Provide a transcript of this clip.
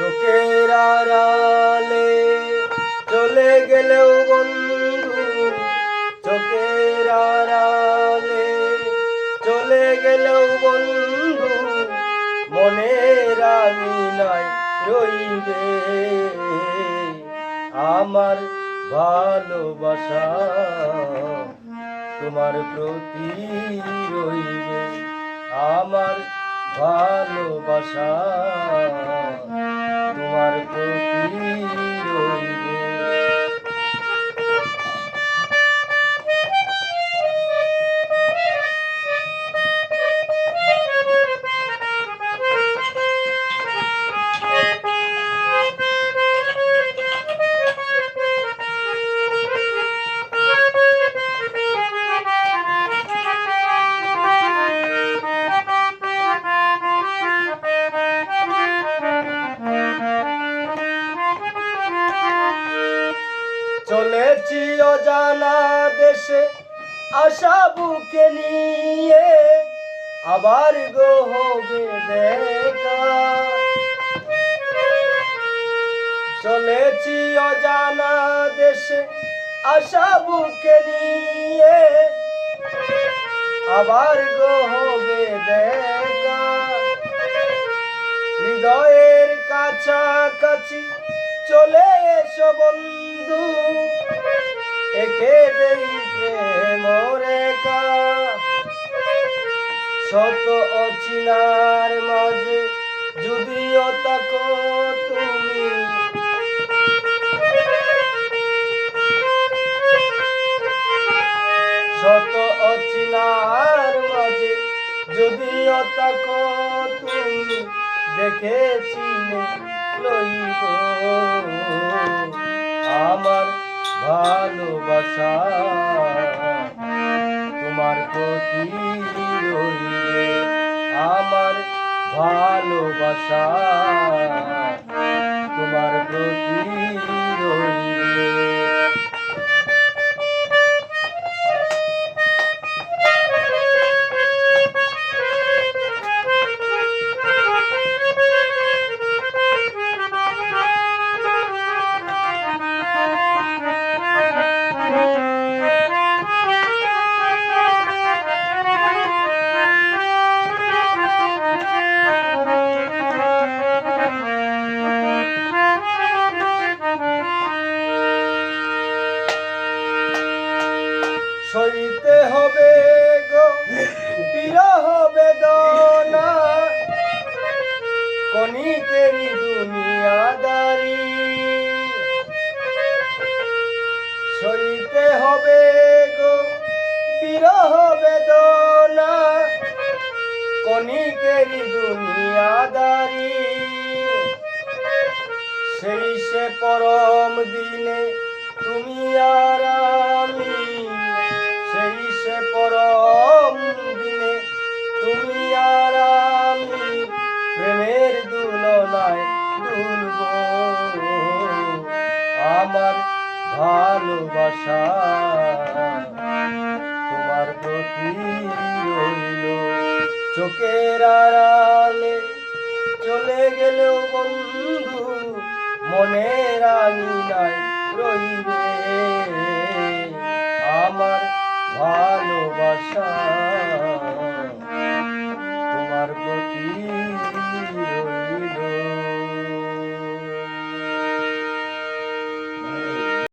চোখের আড়ালে চলে গেলেও বন্ধু, চোখের আড়ালে চলে গেলেও বন্ধু, মনের নাই রইবে। আমার ভালোবাসা তোমার প্রতি রইবে। আমার ভালোবাসা অজানা দেশে আশা বুকে নিয়ে আবার গো হবে চলেছি অজানা দেশে আশা বুকে নিয়ে আবার গো হবে হৃদয়ের কাছাকাছি চলে এসো বন্ধু। একে দেই প্রেম রেখা শত অচিনার মাঝে যদিও তাকো তুমি। শত অচিনার মাঝে যদিও তাকো তুমি। দেখেছি লইব। আমার ভালোবাসা। তোমার প্রতি রইলে আমার ভালোবাসা। তোমার প্রতি কণিকেরই দুনিয়াদারি। সইতে হবে গো বিরহ বেদনা কণিকেরই দুনিয়াদারি। সেই সে পরম দিনে আমার ভালোবাসা। তোমার প্রতি রইল চোখের আড়ালে। চলে গেলেও বন্ধু মনের আঙিনায় নাই আমার